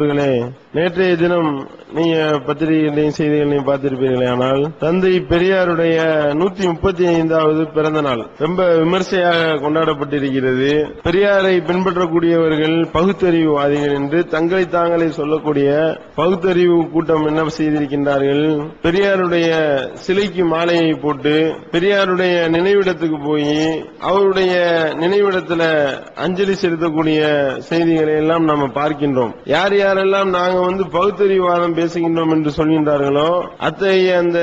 அவர்களே நேற்றைய தினம் நீங்க பத்திரிகைகளையும் செய்திகளையும் பார்த்திருப்பீர்களே ஆனால் தந்தை பெரியாருடைய நூத்தி முப்பத்தி ஐந்தாவது பிறந்த நாள் ரொம்ப விமர்சையாக கொண்டாடப்பட்டிருக்கிறது. பெரியாரை பின்பற்றக்கூடியவர்கள் பகுத்தறிவுவாதிகள் என்று தங்களை தாங்களே சொல்லக்கூடிய பகுத்தறிவு கூட்டம் என்ன செய்திருக்கின்றார்கள்? பெரியாருடைய சிலைக்கு மாலையை போட்டு பெரியாருடைய நினைவிடத்துக்கு போய் அவருடைய நினைவிடத்துல அஞ்சலி செலுத்தக்கூடிய செய்திகளை எல்லாம் நாம பார்க்கின்றோம். யார் யார் யாரெல்லாம் நாங்க வந்து பகுத்தறிவாதம் பேசுகின்றோம் என்று சொல்கின்றார்களோ அத்தகைய அந்த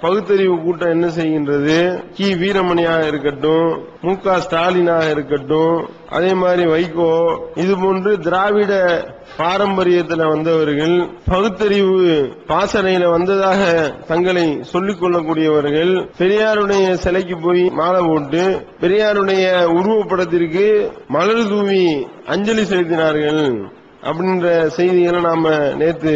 பகுத்தறிவு கூட்டம் என்ன செய்கின்றது? கி. வீரமணியாக இருக்கட்டும் மு. க. ஸ்டாலினாக இருக்கட்டும் அதே மாதிரி வைகோ இது போன்று திராவிட பாரம்பரியத்தில் வந்தவர்கள் பகுத்தறிவு பாசறையில வந்ததாக தங்களை சொல்லிக் கொள்ளக்கூடியவர்கள் பெரியாருடைய சிலைக்கு போய் மாலை போட்டு பெரியாருடைய உருவப்படத்திற்கு மலர் தூவி அஞ்சலி செலுத்தினார்கள். அப்படின்ற செய்திகளை நாம நேற்று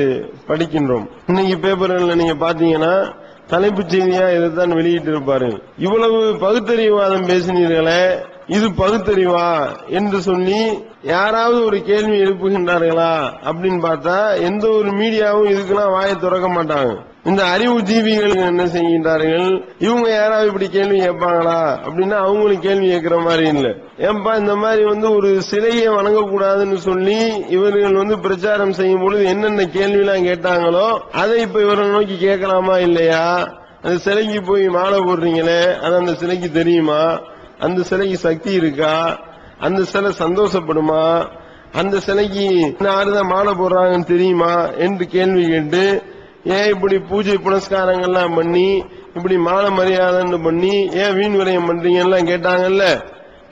படிக்கின்றோம். இன்னைக்கு பேப்பர்ல நீங்க பாத்தீங்கன்னா தலைப்புச் செய்தியா இதைத்தான் வெளியிட்டு இருப்பாரு இவ்வளவு பகுத்தறிவாதம் பேசினீர்களே இது பகுத்தறிவா என்று சொல்லி யாராவது ஒரு கேள்வி எழுப்புகின்றார்களா அப்படின்னு பார்த்தா எந்த ஒரு மீடியாவும் இதுக்கெல்லாம் வாயை திறக்க மாட்டாங்க. இந்த அறிவு ஜீவிகள் என்ன செய்கின்றார்கள்? இவங்க யாராவது இப்படி கேள்வி கேட்பாங்களா? அப்படின்னா அவங்களும் கேள்வி கேட்கிற மாதிரி இல்ல. ஏன்பா இந்த மாதிரி வந்து ஒரு சிலையை வணங்கக்கூடாதுன்னு சொல்லி இவர்கள் வந்து பிரச்சாரம் செய்யும் பொழுது என்னென்ன கேள்வி கேட்டாங்களோ அதை இப்ப இவரை நோக்கி கேட்கலாமா இல்லையா? அந்த சிலைக்கு போய் மாலை போடுறீங்களே அது அந்த சிலைக்கு தெரியுமா? அந்த சிலைக்கு சக்தி இருக்கா? அந்த சிலை சந்தோஷப்படுமா? அந்த சிலைக்கு யாருதான் மாலை போடுறாங்கன்னு தெரியுமா? என்று கேள்வி கேட்டு ஏன் இப்படி பூஜை புனஸ்காரங்கள்லாம் பண்ணி இப்படி மாலை மரியாதைன்னு பண்ணி ஏன் வீண் விரயம் பண்றீங்கலாம் கேட்டாங்கல்ல?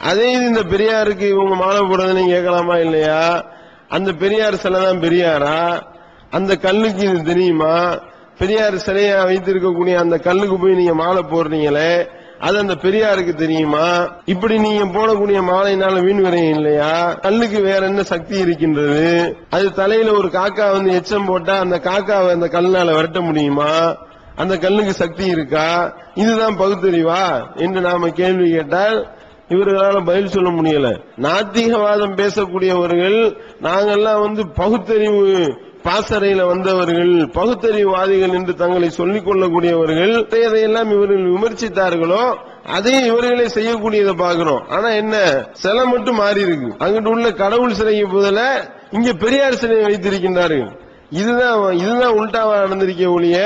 அதே இது இந்த பெரியாருக்கு இவங்க மாலை போடுறதுன்னு கேட்கலாமா இல்லையா? அந்த பெரியார் சிலை தான் பெரியாரா? அந்த கல்லுக்கு இது தெரியுமா? பெரியார் சிலையா வைத்திருக்கக்கூடிய அந்த கல்லுக்கு போய் நீங்க மாலை போடுறீங்களே அது அந்த பெரியாருக்கு தெரியுமா? இப்படி நீங்க போடக்கூடிய மாலையினால வீண் விரையும் இல்லையா? கல்லுக்கு வேற என்ன சக்தி இருக்கின்றது? அது தலையில ஒரு காக்கா வந்து எச்சம் போட்டா அந்த காக்காவை அந்த கல்லால விரட்ட முடியுமா? அந்த கல்லுக்கு சக்தி இருக்கா? இதுதான் பகுத்தறிவா? என்று நாம கேள்வி கேட்டால் இவர்களால பதில் சொல்ல முடியல. நாத்திகவாதம் பேசக்கூடியவர்கள் நாங்கெல்லாம் வந்து பகுத்தறிவு பாசறையில வந்தவர்கள் பகுத்தறிவுவாதிகள் என்று தங்களை சொல்லிக் கொள்ளக்கூடியவர்கள் எதையெல்லாம் இவர்கள் விமர்சித்தார்களோ அதே இவர்களே செய்யக்கூடியதை பாக்குறோம் ஆனா என்ன? சிலை மட்டும் மாறி இருக்கு. அங்கிட்டு உள்ள கடவுள் சிலைக்கு போதல இங்க பெரியார் சிலையை வைத்திருக்கின்றார்கள். இதுதான் இதுதான் உள்டாவா நடந்திருக்க ஒழிய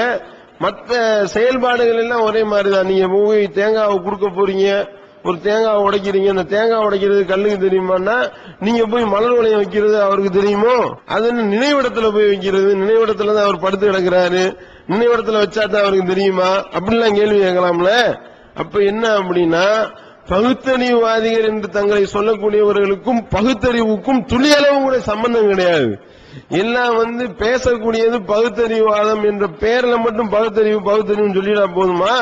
மற்ற செயல்பாடுகள் எல்லாம் ஒரே மாதிரிதான். நீங்க போய் தேங்காவை கொடுக்க போறீங்க ஒரு தேங்காய் உடைக்கிறீங்க அந்த தேங்காய் உடைக்கிறது கல்லுக்கு தெரியுமான்னா நீங்க போய் மலர் வளையம் வைக்கிறது அவருக்கு தெரியுமோ? அது நினைவிடத்துல போய் வைக்கிறது? நினைவிடத்துல தான் அவர் படுத்து கிடக்குறாரு. நினைவிடத்துல வச்சா தான் அவருக்கு தெரியுமா? அப்படிலாம் கேள்வி கேட்கலாம்ல. அப்ப என்ன அப்படின்னா பகுத்தறிவுவாதிகள் என்று தங்களை சொல்லக்கூடியவர்களுக்கும் பகுத்தறிவுக்கும் துளியளவு கூட சம்பந்தம் கிடையாது. எல்லாம் வந்து பேசக்கூடியது பகுத்தறிவுவாதம் என்ற பெயர்ல மட்டும் பகுத்தறிவு பகுத்தறிவு சொல்லிடா போதுமா?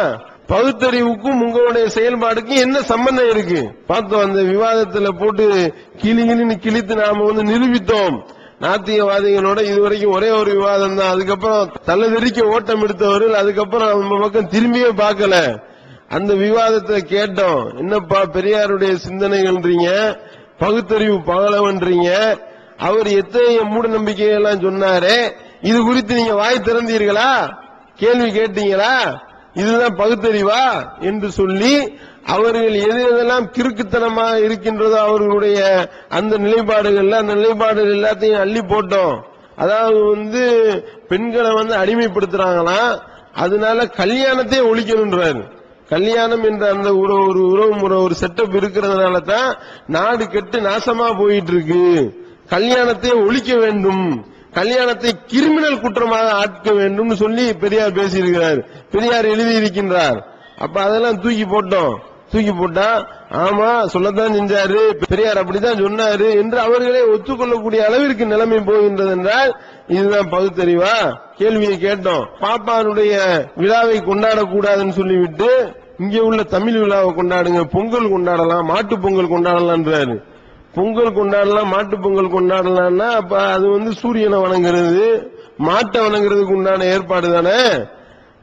பகுத்தறிவுக்கும் உங்களுடைய செயல்பாடுக்கும் என்ன சம்பந்தம் இருக்கு? பார்த்தோம் அந்த விவாதத்துல போட்டு கிளி கிளின்னு கிழித்து நாம வந்து நிரூபித்தோம். நாத்தியவாதிகளோட இதுவரைக்கும் ஒரே ஒரு விவாதம் தான். அதுக்கப்புறம் தள்ளதெறிக்க ஓட்டம் எடுத்தவர்கள் அதுக்கப்புறம் நம்ம பக்கம் திரும்பியே பார்க்கல. அந்த விவாதத்தை கேட்டோம். என்னப்பா பெரியாருடைய சிந்தனைகள்ன்றீங்க? பகுத்தறிவு பகலவன்றீங்க? அவர் எத்தனை மூட நம்பிக்கையெல்லாம் சொன்னாரு. இது குறித்து நீங்க வாய் திறந்தீர்களா? கேள்வி கேட்டீங்களா? இதுதான் பகுத்தறிவா என்று சொல்லி அவர்கள் எது எதெல்லாம் கிறுக்குத்தனமாக இருக்கின்றதோ அவர்களுடைய அந்த நிலைப்பாடுகள்ல அந்த நிலைப்பாடுகள் எல்லாத்தையும் அள்ளி போட்டோம். அதாவது வந்து பெண்களை வந்து அடிமைப்படுத்துறாங்களாம் அதனால கல்யாணத்தையே ஒழிக்கணுன்றாரு கல்யாணம் என்ற அந்த ஒரு ஒரு உறவு முறை ஒரு செட்டப் இருக்கிறதுனால தான் நாடு கெட்டு நாசமா போயிட்டு இருக்கு. கல்யாணத்தை ஒழிக்க வேண்டும். கல்யாணத்தை கிரிமினல் குற்றமாக ஆட்க வேண்டும் சொல்லி பெரியார் பேசியிருக்கிறார். பெரியார் எழுதியிருக்கின்றார். அப்ப அதெல்லாம் தூக்கி போட்டோம். தூக்கி போட்டா ஆமா சொல்லத்தான் செஞ்சாரு பெரியார் அப்படித்தான் சொன்னாரு என்று அவர்களே ஒத்துக்கொள்ளக்கூடிய அளவிற்கு நிலைமை போகின்றது என்றால் இதுதான் பகுத்தறிவா? கேள்வியை கேட்டோம். பாப்பானுடைய விழாவை கொண்டாடக்கூடாதுன்னு சொல்லிவிட்டு இங்கே உள்ள தமிழ் விழாவை கொண்டாடுங்க பொங்கல் கொண்டாடலாம் மாட்டு பொங்கல் கொண்டாடலாம்ன்றாரு. பொங்கல் கொண்டாடலாம் மாட்டு பொங்கல் கொண்டாடலாம்னா அப்ப அது வந்து சூரியனை வணங்குறது மாட்டை வணங்குறதுக்கு உண்டான ஏற்பாடு தானே?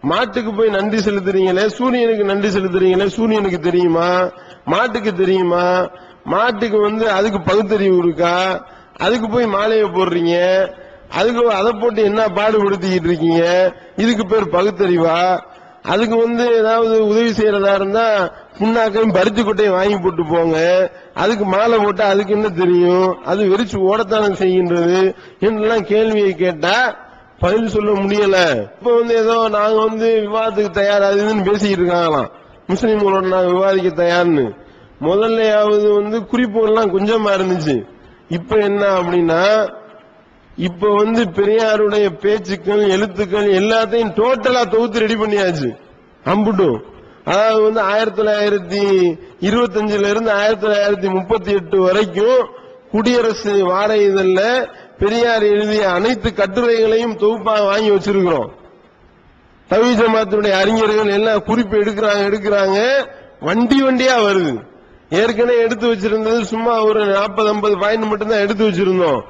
மாட்டுக்கு போய் நன்றி செலுத்துறீங்களே சூரியனுக்கு நன்றி செலுத்துறீங்களே சூரியனுக்கு தெரியுமா? மாட்டுக்கு தெரியுமா? மாட்டுக்கு வந்து அதுக்கு பகுத்தறிவு இருக்கா? அதுக்கு போய் மாலையை போடுறீங்க? அதுக்கு அதை போட்டு என்ன பாடுபடுத்திக்கிட்டு இருக்கீங்க? இதுக்கு பேர் பகுத்தறிவா? அதுக்கு வந்து ஏதாவது உதவி செய்யறதா இருந்தா புண்ணாக்கையும் பருத்தி கொட்டையும் வாங்கி போட்டு போங்க. அதுக்கு மாலை போட்டா அதுக்கு என்ன தெரியும்? அது வெறிச்சு ஓடத்தானே செய்கின்றது என்றெல்லாம் கேள்வியை கேட்டா பதில் சொல்ல முடியல. இப்ப வந்து ஏதோ நாங்க வந்து விவாதத்துக்கு தயார் அதுன்னு பேசிக்கிட்டு இருக்காங்களாம். முஸ்லீம்களோட நாங்க விவாதிக்க தயார்னு. முதல்லையாவது வந்து குறிப்புகள்லாம் கொஞ்சமா இருந்துச்சு. இப்ப என்ன அப்படின்னா இப்ப வந்து பெரியாருடைய பேச்சுக்கள் எழுத்துக்கள் எல்லாத்தையும் டோட்டலா தொகுத்து ரெடி பண்ணியாச்சு. அம்புட்டும் அதாவது வந்து ஆயிரத்தி தொள்ளாயிரத்தி இருபத்தஞ்சுல இருந்து ஆயிரத்தி தொள்ளாயிரத்தி முப்பத்தி எட்டு வரைக்கும் குடியரசு வார இதழ்ல பெரியார் எழுதிய அனைத்து கட்டுரைகளையும் தொகுப்பாக வாங்கி வச்சிருக்கிறோம். தவி ஜமாத்தினுடைய அறிஞர்கள் எல்லாம் குறிப்பு எடுக்கிறாங்க எடுக்கிறாங்க. வண்டி வண்டியா வருது. ஏற்கனவே எடுத்து வச்சிருந்தது சும்மா ஒரு நாற்பது ஐம்பது பாயிண்ட் மட்டும்தான் எடுத்து வச்சிருந்தோம்.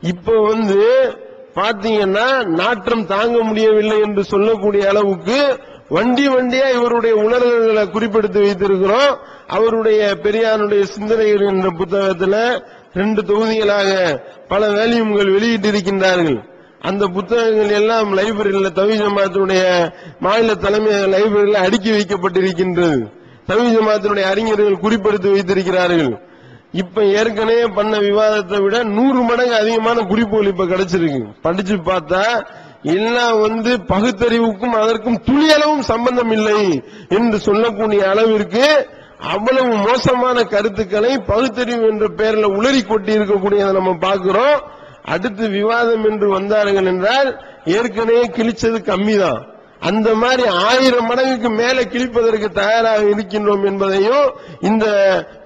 இப்ப வந்து பாத்தீங்கன்னா நாற்றம் தாங்க முடியவில்லை என்று சொல்லக்கூடிய அளவுக்கு வண்டி வண்டியா இவருடைய உணர்வுகளை குறிப்பெடுத்து வைத்திருக்கிறோம். அவருடைய பெரியாருடைய சிந்தனைகள் என்ற புத்தகத்துல ரெண்டு தொகுதிகளாக பல வேல்யூம்கள் வெளியிட்டிருக்கின்றார்கள். அந்த புத்தகங்கள் எல்லாம் லைப்ரரியில் தவி ஜமாத்தினுடைய மாநில தலைமை லைப்ரரியில் அடுக்கி வைக்கப்பட்டிருக்கின்றது. தவி ஜமாத்தினுடைய அறிஞர்கள் குறிப்பெடுத்து வைத்திருக்கிறார்கள். இப்ப ஏற்கனவே பண்ண விவாதத்தை விட நூறு மடங்கு அதிகமான குறிப்புகள் இப்ப கிடைச்சிருக்கு. படிச்சு பார்த்தா எல்லாம் வந்து பகுத்தறிவுக்கும் அதற்கும் துளியளவும் சம்பந்தம் இல்லை என்று சொல்லக்கூடிய அளவிற்கு அவ்வளவு மோசமான கருத்துக்களை பகுத்தறிவு என்ற பெயர்ல உளறி கொட்டி இருக்கக்கூடியதை நம்ம பார்க்கிறோம். அடுத்து விவாதம் என்று வந்தார்கள் என்றால் ஏற்கனவே கிழிச்சது கம்மிதான். அந்த மாதிரி ஆயிரம் மடங்குக்கு மேல கிழிப்பதற்கு தயாராக இருக்கின்றோம் என்பதையும் இந்த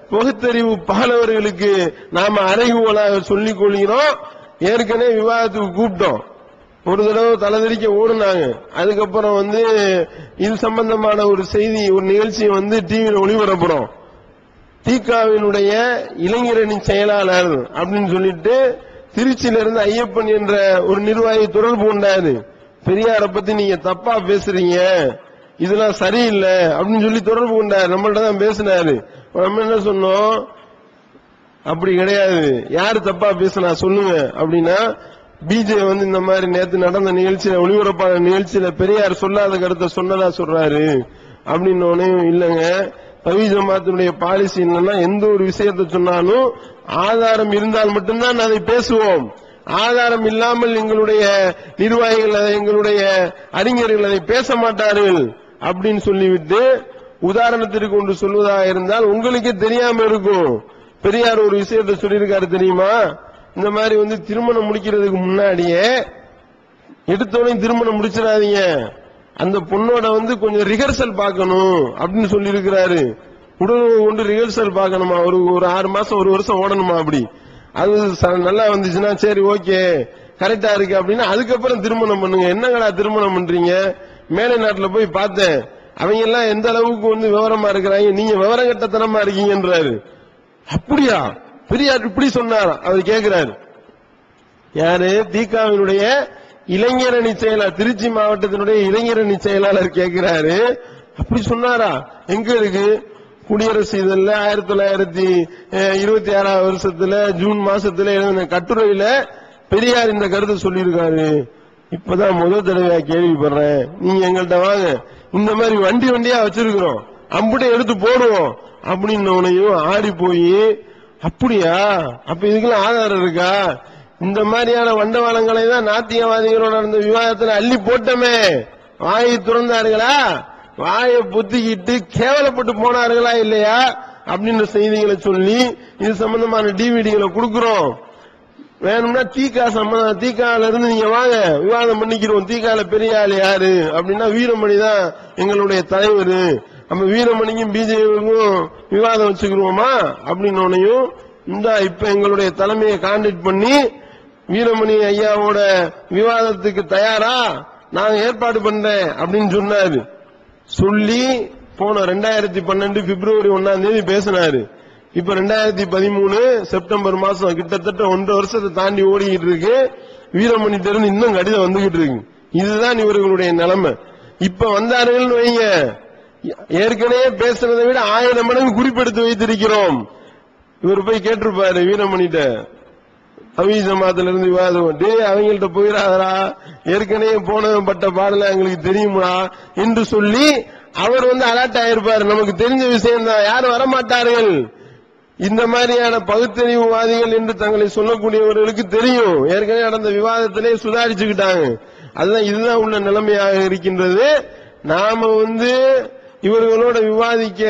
பகுத்தறிவு பகலவர்களுக்கு நாம அறைகூவலாக சொல்லிக் கொள்கிறோம். ஏற்கனவே விவாதத்துக்கு கூப்பிட்டோம். ஒரு தடவை தலைதறிக்க ஓடுனாங்க. அதுக்கப்புறம் வந்து இது சம்பந்தமான ஒரு செய்தி ஒரு நிகழ்ச்சியை வந்து டிவியில் ஒளிபரப்புறோம். தீகாவினுடைய இளைஞரணி செயலாளர் அப்படின்னு சொல்லிட்டு திருச்சியில இருந்து ஐயப்பன் என்ற ஒரு நிர்வாகி தொடர்பு கொண்டாரு பெரியாரை பத்தி நீங்க தப்பா பேசுறீங்க. இதெல்லாம் சரியில்லை அப்படின்னு சொல்லி தொடர்பு கொண்டாரு. நம்மள்ட்ட தான் பேசினாரு. நம்ம என்ன சொன்னோம்? அப்படி கிடையாது. யாரு தப்பா பேசினா சொல்லுங்க அப்படின்னா பிஜே வந்து இந்த மாதிரி நேத்து நடந்த நிகழ்ச்சியில ஒளிபரப்பான நிகழ்ச்சியில பெரியார் சொல்லாத கருத்தை சொன்னதா சொல்றாரு. அப்படின்னு இல்லைங்க. தவி ஜமாத்தினுடைய பாலிசி என்னன்னா எந்த ஒரு விஷயத்த சொன்னாலும் ஆதாரம் இருந்தால் மட்டும்தான் அதை பேசுவோம். ஆதாரம் இல்லாமல் எங்களுடைய நிர்வாகிகள் அதை எங்களுடைய அறிஞர்கள் அதை பேச மாட்டார்கள் அப்படின்னு சொல்லிவிட்டு உதாரணத்திற்கு ஒன்று சொல்வதாக இருந்தால் உங்களுக்கே தெரியாம இருக்கும். பெரியார் ஒரு விஷயத்தை சொல்லியிருக்காரு தெரியுமா? இந்த மாதிரி வந்து திருமணம் முடிக்கிறதுக்கு முன்னாடியே எடுத்தோடனே திருமணம் முடிச்சிடாதீங்க. அந்த பொண்ணோட வந்து கொஞ்சம் ரிஹர்சல் பார்க்கணும் அப்படின்னு சொல்லி இருக்கிறாரு உடல் கொண்டு ரிஹர்சல் பார்க்கணுமா? ஒரு ஒரு ஆறு மாசம் ஒரு வருஷம் ஓடணுமா அப்படி? அது ச- நல்லா வந்துச்சுன்னா சரி ஓகே. கரெக்டா இருக்கு அப்படின்னா அதுக்கப்புறம் திருமணம் பண்ணுங்க. என்னங்கடா திருமணம் பண்றீங்க? மேலை நாட்டுல போய் பார்த்தேன். அவங்க எல்லாம் எந்த அளவுக்கு வந்து விவரமா இருக்கிறாங்க? நீங்க விவரம் கட்டத்தனமா இருக்கீங்கன்றாரு. அப்படியா? பெரியார் இப்படி சொன்னார். அவர் கேட்கிறாரு யாரு? தீகாவினுடைய இளைஞரணி செயலாளர் திருச்சி மாவட்டத்தினுடைய இளைஞரணி செயலாளர் கேட்கிறாரு அப்படி சொன்னாரா? எங்க இருக்கு? குடியரசு இதழ்ல ஆயிரத்தி தொள்ளாயிரத்தி இருபத்தி ஆறாவது வருஷத்துல ஜூன் மாசத்துல எழுதின கட்டுரையில பெரியார் இந்த கருத்தை சொல்லியிருக்காரு. இப்பதான் முதல் தடவையா கேள்விப்படுறேன். நீங்க எங்கள்கிட்ட வாங்க. இந்த மாதிரி வண்டி வண்டியா வச்சிருக்கிறோம். அம்புட்டை எடுத்து போடுவோம். அப்படின்னவனையும் ஆடி போய் அப்படியா? அப்ப இதுக்கெல்லாம் ஆதாரம் இருக்கா? இந்த மாதிரியான வண்டவாளங்களை தான் நாத்தியவாதிகளோட நடந்த விவாதத்துல அள்ளி போட்டமே. வாயை துறந்தார்களா? வாயை புத்திக்கிட்டு கேவலப்பட்டு போனார்களா இல்லையா? அப்படின்ற செய்திகளை சொல்லி இது சம்பந்தமான டிவிடிகளை கொடுக்கிறோம். வேணும்னா தீகா சம்பந்தம் தீகால இருந்து நீங்க வாங்க. விவாதம் பண்ணிக்கிறோம் தீகால பெரிய ஆள் யாரு? அப்படின்னா வீரமணி தான் எங்களுடைய தலைவர். நம்ம வீரமணிக்கும் பிஜேபிக்கும் விவாதம் வச்சுக்கிருவோமா அப்படின்னோனையும் இந்த இப்ப எங்களுடைய தலைமையை கான்டாக்ட் பண்ணி வீரமணி ஐயாவோட விவாதத்துக்கு தயாரா? நான் ஏற்பாடு பண்றேன் அப்படின்னு சொன்னாரு. சொல்லி போன ரெண்டாயிரத்தி பன்னெண்டு பிப்ரவரி ஒன்னாம் தேதி பேசினாரு. இப்ப ரெண்டாயிரத்தி பதிமூணு செப்டம்பர் மாசம் கிட்டத்தட்ட ஒன்றரை வருஷத்தை தாண்டி ஓடிக்கிட்டு இருக்கு. வீரமணி இருந்து இன்னும் கடிதம் வந்துகிட்டு இருக்கு. இதுதான் இவர்களுடைய நிலைமை. இப்ப வந்தார்கள் வைங்க. ஏற்கனவே பேசுறதை விட ஆயிரம் மடங்கு குறிப்பெடுத்து வைத்திருக்கிறோம். இவர் போய் கேட்டிருப்பாரு வீரமணிட்ட அவி ஜமாத்துல இருந்து விவாதம். டே அவங்கள்ட்ட போயிடாதரா ஏற்கனவே போனவன் பட்ட பாடல எங்களுக்கு தெரியுமா என்று சொல்லி அவர் வந்து அலர்ட் ஆயிருப்பாரு. நமக்கு தெரிஞ்ச விஷயம் தான் யாரும் வரமாட்டார்கள். இந்த மாதிரியான பகுத்தறிவுவாதிகள் என்று தங்களை சொல்லக்கூடியவர்களுக்கு தெரியும். ஏற்கனவே நடந்த விவாதத்திலே சுதாரிச்சுக்கிட்டாங்க. அதுதான் இதுதான் உள்ள நிலைமையாக இருக்கின்றது. நாம வந்து இவர்களோட விவாதிக்க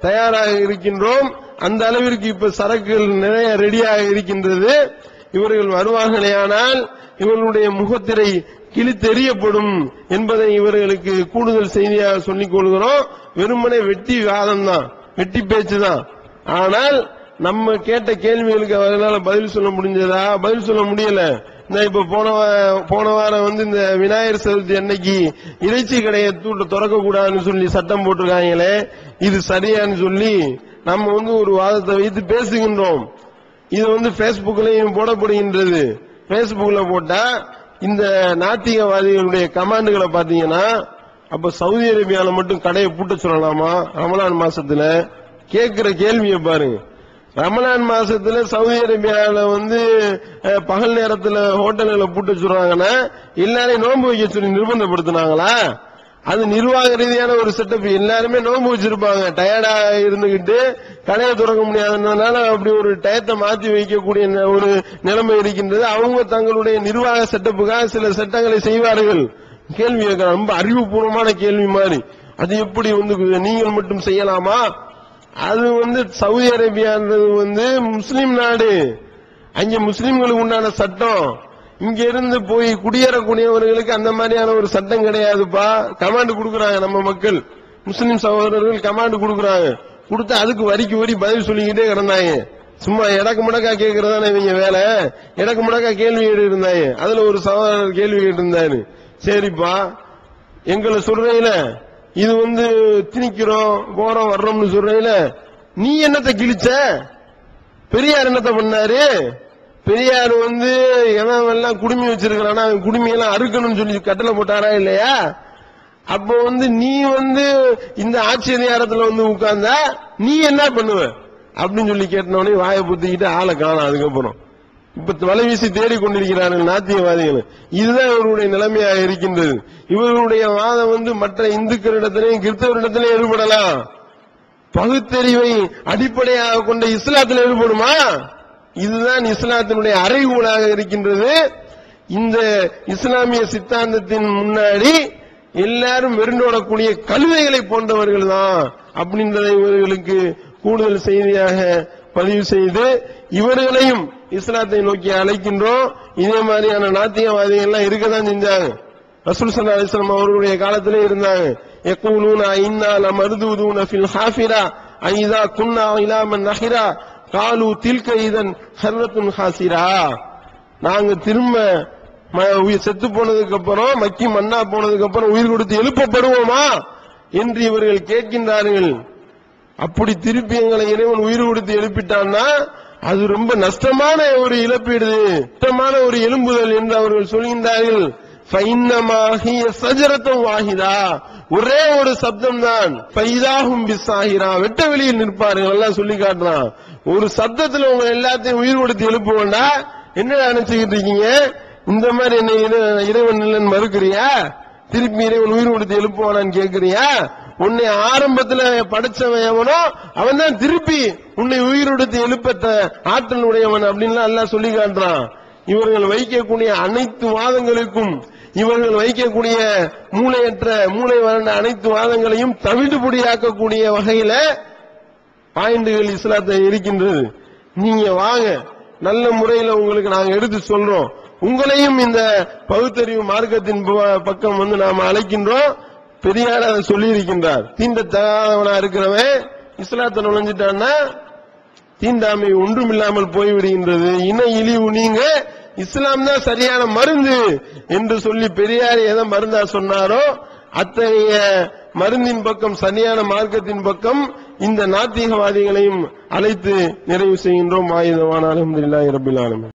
தயாராக இருக்கின்றோம். அந்த அளவிற்கு இப்ப சரக்குகள் நிறைய ரெடியாக இருக்கின்றது. இவர்கள் வருவார்களேயானால் இவர்களுடைய முகத்திரை கிழித்தெறியப்படும் என்பதை இவர்களுக்கு கூடுதல் செய்தியாக சொல்லிக் கொள்கிறோம். வெறுமனே வெட்டி வாதம் தான் வெட்டி பேச்சு தான் ஆனால் நம்ம கேட்ட கேள்விகளுக்கு அவர்களால் பதில் சொல்ல முடிஞ்சதா? பதில் சொல்ல முடியல. இந்த இப்ப போன போன வாரம் வந்து இந்த விநாயகர் சதுர்த்தி அன்னைக்கு இறைச்சி கடையை தூட்ட திறக்க கூடாதுன்னு சொல்லி சட்டம் போட்டிருக்காங்களே இது சரியான்னு சொல்லி நம்ம வந்து ஒரு வாதத்தை வைத்து பேசுகின்றோம். இது வந்து Facebookலயும் போடப்படுகின்றது. ஃபேஸ்புக்கில் போட்டா இந்த நாத்திகவாதிகளுடைய கமாண்டுகளை பாத்தீங்கன்னா அப்ப சவுதி அரேபியால மட்டும் கடையை பூட்ட சொல்லலாமா? ரமலான் மாசத்துல? கேட்குற கேள்வியை பாருங்க. ரமலான் மாசத்துல சவுதி அரேபியால வந்து பகல் நேரத்துல ஹோட்டல்களை பூட்ட சொல்றாங்கன்னா எல்லாரையும் நோன்பு வைக்க சொல்லி நிர்பந்தப்படுத்தினாங்களா? அது நிர்வாக ரீதியான ஒரு செட்டப் எல்லாருமே நோம்பு வச்சிருப்பாங்க. டயர்டா இருந்துகிட்டு கடையை திறக்க முடியாததுனால அப்படி ஒரு டயத்தை மாத்தி வைக்கக்கூடிய ந- ஒரு நிலைமை இருக்கின்றது. அவங்க தங்களுடைய நிர்வாக செட்டப்புக்காக சில சட்டங்களை செய்வார்கள். கேள்வி ரொம்ப அறிவுபூர்வமான கேள்வி மாதிரி. அது எப்படி வந்து நீங்கள் மட்டும் செய்யலாமா? அது வந்து சவுதி அரேபியான்றது வந்து முஸ்லீம் நாடு. அங்கே முஸ்லீம்களுக்கு உண்டான சட்டம். இங்க இருந்து போய் குடியேறக்கூடியவர்களுக்கு அந்த மாதிரியான ஒரு சட்டம் கிடையாதுப்பா. கமாண்ட் கொடுக்கறாங்க நம்ம மக்கள். முஸ்லிம் சகோதரர்கள் கமாண்ட் கொடுக்கறாங்க. கொடுத்து அதுக்கு வரிக்கு வரி பதில் சொல்லிக்கிட்டே கிடந்தாங்க. சும்மா இடக்கு முடக்கா கேட்கறதானே இவங்க வேலை? இடக்கு முடக்கா கேள்வி கேட்டு இருந்தாங்க. அதுல ஒரு சகோதரர் கேள்வி கேட்டு இருந்தாரு சரிப்பா. எங்களை சொல்றீங்கள இது வந்து திணிக்கிறோம் போறோம் வர்றோம்னு சொல்றீங்கள நீ என்னத்தை கிழிச்ச? பெரியார் என்னத்தை பண்ணாரு? பெரியார் வந்து எவன் எல்லாம் குடுமி வச்சிருக்கிறானா? அவன் குடுமியெல்லாம் அறுக்கணும்னு சொல்லி கட்டளை போட்டாரா இல்லையா? அப்போ வந்து நீ வந்து இந்த ஆட்சி அதிகாரத்துல வந்து உட்கார்ந்தா நீ என்ன பண்ணுவ? அப்படின்னு சொல்லி கேட்டனோடனே வாயை புத்திக்கிட்டு ஆளை காணும் அதுக்கப்புறம். இப்ப வலை வீசி தேடிக் கொண்டிருக்கிறார்கள் நாத்தியவாதிகள். இதுதான் இவருடைய நிலைமையாக இருக்கின்றது. இவர்களுடைய வாதம் வந்து மற்ற இந்துக்களிடத்திலையும் கிறிஸ்தவரிடத்திலையும் ஈடுபடலாம் பகுத்தறிவை அடிப்படையாக கொண்ட இஸ்லாத்தில் ஏற்படுமா? இதுதான் இஸ்லாத்தினுடைய அறைகூலாக இருக்கின்றது. இந்த இஸ்லாமிய சித்தாந்தத்தின் முன்னாடி எல்லாரும் வெறுண்டோடக்கூடிய கழுதைகளை போன்றவர்கள் தான் அப்படின்றதை இவர்களுக்கு கூடுதல் செய்தியாக பதிவு செய்து இவர்களையும் இஸ்லாத்தை நோக்கி அழைக்கின்றோம். இதே மாதிரியான நாத்தியவாதிகள்லாம் இருக்க தான் செஞ்சாங்க. ரசூல் சல்லா அலிஸ்லாம் அவர்களுடைய காலத்திலே இருந்தாங்க. எக்கூலூனா இன்னா ல மருதுதூன ஃபில் ஹாஃபிரா ஐதா குன்னா இலாமன் நஹிரா காலு தில்க இதன் ஹர்ரத்துன் ஹாசிரா நாங்க திரும்ப செத்து போனதுக்கு அப்புறம் மக்கி மன்னா போனதுக்கு அப்புறம் உயிர் கொடுத்து எழுப்பப்படுவோமா? என்று இவர்கள் கேட்கின்றார்கள். அப்படி திருப்பி எங்களை இறைவன் உயிர் கொடுத்து எழுப்பிட்டான்னா அது ரொம்ப நஷ்டமான ஒரு இழப்பீடு நஷ்டமான ஒரு எலும்புதல் என்று அவர்கள் சொல்கின்றார்கள். சஜரத்தம் வாகிதா ஒரே ஒரு சப்தம் தான் பைதாகும் பிசாகிரா வெட்ட வெளியில் நிற்பார்கள். எல்லாம் சொல்லி காட்டுறான். ஒரு சத்தத்துல உங்க எல்லாத்தையும் உயிர் கொடுத்து எழுப்புவோம்னா என்ன நினைச்சுக்கிட்டு இருக்கீங்க? இந்த மாதிரி என்ன இறைவன் இல்லைன்னு மறுக்கிறியா? திருப்பி இறைவன் உயிர் கொடுத்து எழுப்புவானான்னு கேக்குறியா? உன்னை ஆரம்பத்துல படைச்சவன் எவனோ அவன் தான் திருப்பி உன்னை உயிர் கொடுத்து எழுப்ப ஆற்றல் உடையவன் அப்படின்லாம் எல்லாம் சொல்லி காட்டுறான். இவர்கள் வைக்கக்கூடிய அனைத்து வாதங்களுக்கும் இவர்கள் வைக்கக்கூடிய மூளையற்ற மூளை வறண்ட அனைத்து வாதங்களையும் தவிடுபடியாக்கக்கூடிய வகையில பாயிண்டுகள் இஸ்லாத்தை இருக்கின்றது நீங்க வாங்க. நல்ல முறையில உங்களுக்கு நாங்க எடுத்து சொல்றோம். உங்களையும் இந்த பகுத்தறிவு மார்க்கத்தின் பக்கம் வந்து நாம அழைக்கின்றோம். பெரியார் அதை சொல்லி இருக்கின்றார் தீண்டத்தகாதவனா இருக்கிறவன் இஸ்லாத்தை நுழைஞ்சிட்டான்னா தீண்டாமை ஒன்றுமில்லாமல் போய்விடுகின்றது. இன இழிவு நீங்க இஸ்லாம் தான் சரியான மருந்து என்று சொல்லி பெரியார் எதை மருந்தா சொன்னாரோ அத்தகைய மருந்தின் பக்கம் சரியான மார்க்கத்தின் பக்கம் இந்த நாத்திகவாதிகளையும் அழைத்து நிறைவு செய்கின்றோம். ஆயுதவான அலமதுல்லாஹி ரபில் ஆலமீன்.